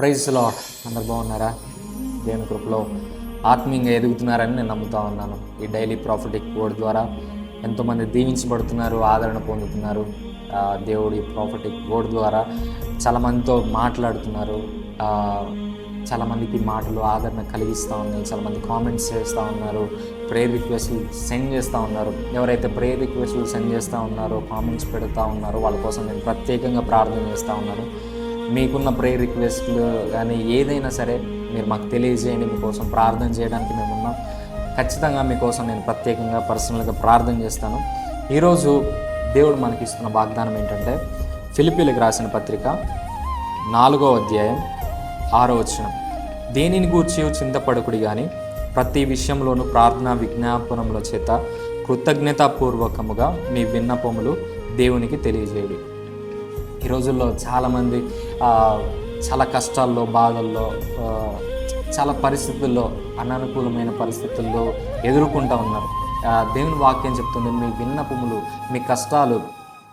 ప్రైజ్లో అందరు బాగున్నారా? దేవుని కృపలో ఆత్మీయంగా ఎదుగుతున్నారని నేను నమ్ముతా ఉన్నాను. ఈ డైలీ ప్రాఫిటిక్ కోడ్ ద్వారా ఎంతోమంది దీవించబడుతున్నారు ఆదరణ పొందుతున్నారు. దేవుడి ప్రాఫిటిక్ కోడ్ ద్వారా చాలామందితో మాట్లాడుతున్నారు. చాలామందికి మాటలు ఆదరణ కలిగిస్తూ ఉన్నాయి. చాలామంది కామెంట్స్ చేస్తూ ఉన్నారు. ప్రేయర్ రిక్వెస్ట్లు సెండ్ చేస్తూ ఉన్నారు. ఎవరైతే ప్రేయర్ రిక్వెస్ట్లు సెండ్ చేస్తూ ఉన్నారో కామెంట్స్ పెడతా ఉన్నారో వాళ్ళ కోసం నేను ప్రత్యేకంగా ప్రార్థన చేస్తూ ఉన్నాను. మీకున్న ప్రేయర్ రిక్వెస్ట్లు కానీ ఏదైనా సరే మీరు మాకు తెలియజేయండి మీకోసం ప్రార్థన చేయడానికి మేము ఉన్నాం. ఖచ్చితంగా మీకోసం నేను ప్రత్యేకంగా పర్సనల్గా ప్రార్థన చేస్తాను. ఈరోజు దేవుడు మనకి ఇస్తున్న వాగ్దానం ఏంటంటే ఫిలిపీలకు రాసిన పత్రిక నాలుగో అధ్యాయం ఆరో వచనం. దేనిని గూర్చి చింతపడకుడి కానీ ప్రతి విషయంలోనూ ప్రార్థన విజ్ఞాపనముల చేత కృతజ్ఞతాపూర్వకముగా మీ విన్నపములు దేవునికి తెలియజేయడు. ఈ రోజుల్లో చాలామంది చాలా కష్టాల్లో బాధల్లో చాలా పరిస్థితుల్లో అననుకూలమైన పరిస్థితుల్లో ఎదుర్కొంటూ ఉన్నారు. దేవుని వాక్యం చెప్తుంది మీ విన్నపములు మీ కష్టాలు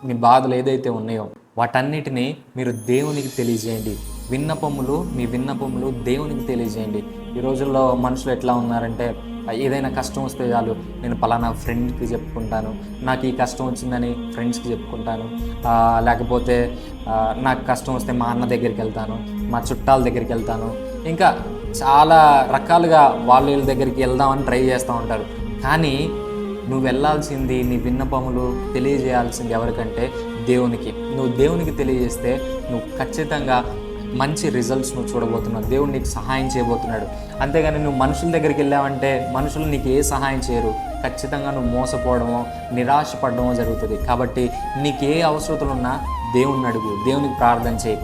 మీ బాధలు ఏదైతే ఉన్నాయో వాటన్నిటినీ మీరు దేవునికి తెలియజేయండి. విన్నపములు మీ విన్నపములు దేవునికి తెలియజేయండి. ఈ రోజుల్లో మనుషులు ఎట్లా ఉన్నారంటే ఏదైనా కష్టం వస్తే చాలు నేను పలానా ఫ్రెండ్కి చెప్పుకుంటాను. నాకు ఈ కష్టం వచ్చిందని ఫ్రెండ్స్కి చెప్పుకుంటాను. లేకపోతే నాకు కష్టం వస్తే మా అన్న దగ్గరికి వెళ్తాను మా చుట్టాల దగ్గరికి వెళ్తాను. ఇంకా చాలా రకాలుగా వాళ్ళ వీళ్ళ దగ్గరికి వెళ్దామని ట్రై చేస్తూ ఉంటారు. కానీ నువ్వు వెళ్ళాల్సింది నీ విన్నపములు తెలియజేయాల్సింది ఎవరికంటే దేవునికి. నువ్వు దేవునికి తెలియజేస్తే నువ్వు ఖచ్చితంగా మంచి రిజల్ట్స్ నువ్వు చూడబోతున్నావు. దేవుడు నీకు సహాయం చేయబోతున్నాడు. అంతేగాని నువ్వు మనుషుల దగ్గరికి వెళ్ళావంటే మనుషులు నీకు ఏ సహాయం చేయరు. ఖచ్చితంగా నువ్వు మోసపోవడమో నిరాశపడడమో జరుగుతుంది. కాబట్టి నీకు ఏ అవసరతలు దేవుని దేవుణ్ణి అడుగు. దేవునికి ప్రార్థన చేయి.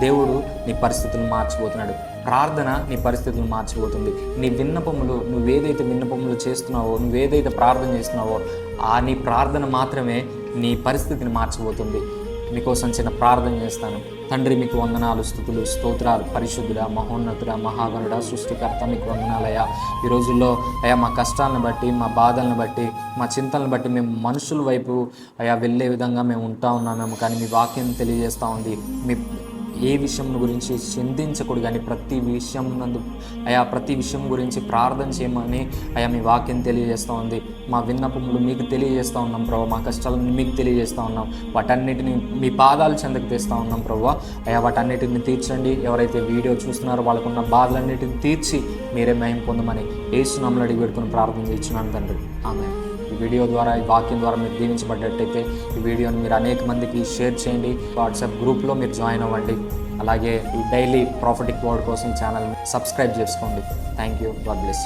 దేవుడు నీ పరిస్థితులు మార్చిపోతున్నాడు. ప్రార్థన నీ పరిస్థితులు మార్చిపోతుంది. నీ విన్నపములు నువ్వేదైతే విన్నపములు చేస్తున్నావో నువ్వేదైతే ప్రార్థన చేస్తున్నావో ఆ నీ ప్రార్థన మాత్రమే నీ పరిస్థితిని మార్చిపోతుంది. మీకోసం చిన్న ప్రార్థన చేస్తాను. తండ్రి మీకు వందనాలు స్థుతులు స్తోత్రాలు. పరిశుద్ధుడ మహోన్నతుడ మహాగణుడ సృష్టికర్త మీకు వందనాలయ్యా. ఈ రోజుల్లో అయ్యా మా కష్టాలను బట్టి మా బాధలను బట్టి మా చింతలను బట్టి మేము మనుషుల వైపు అయ్యా వెళ్ళే విధంగా మేము ఉంటా ఉన్నామేమో కానీ మీ వాక్యం తెలియజేస్తూ ఉంది. మీ ఏ విషయం గురించి చింతించకూడదు కానీ ప్రతి విషయం నందు అయా ప్రతి విషయం గురించి ప్రార్థన చేయమని అయా మీ వాక్యం తెలియజేస్తూ ఉంది. మా విన్నపములు మీకు తెలియజేస్తూ ఉన్నాం ప్రభావ మా కష్టాలను మీకు తెలియజేస్తూ ఉన్నాం. వాటన్నిటిని మీ పాదాలు చెందకు తెస్తూ ఉన్నాం ప్రభు. అయా వాటన్నిటిని తీర్చండి. ఎవరైతే వీడియో చూస్తున్నారో వాళ్ళకున్న బాధలన్నిటిని తీర్చి మీరే మయం పొందమని ఏసునామలు అడిగి పెట్టుకుని ప్రార్థన చేయించున్నాను తండ్రి. ఆమె వీడియో ద్వారా ఈ వాక్యం ద్వారా మీరు దీవించబడ్డట్టయితే ఈ వీడియోని మీరు అనేక మందికి షేర్ చేయండి. వాట్సాప్ గ్రూప్లో మీరు జాయిన్ అవ్వండి. అలాగే ఈ డైలీ ప్రాఫిటిక్ వర్డ్ కోసం ఛానల్ని సబ్స్క్రైబ్ చేసుకోండి. Thank you. God bless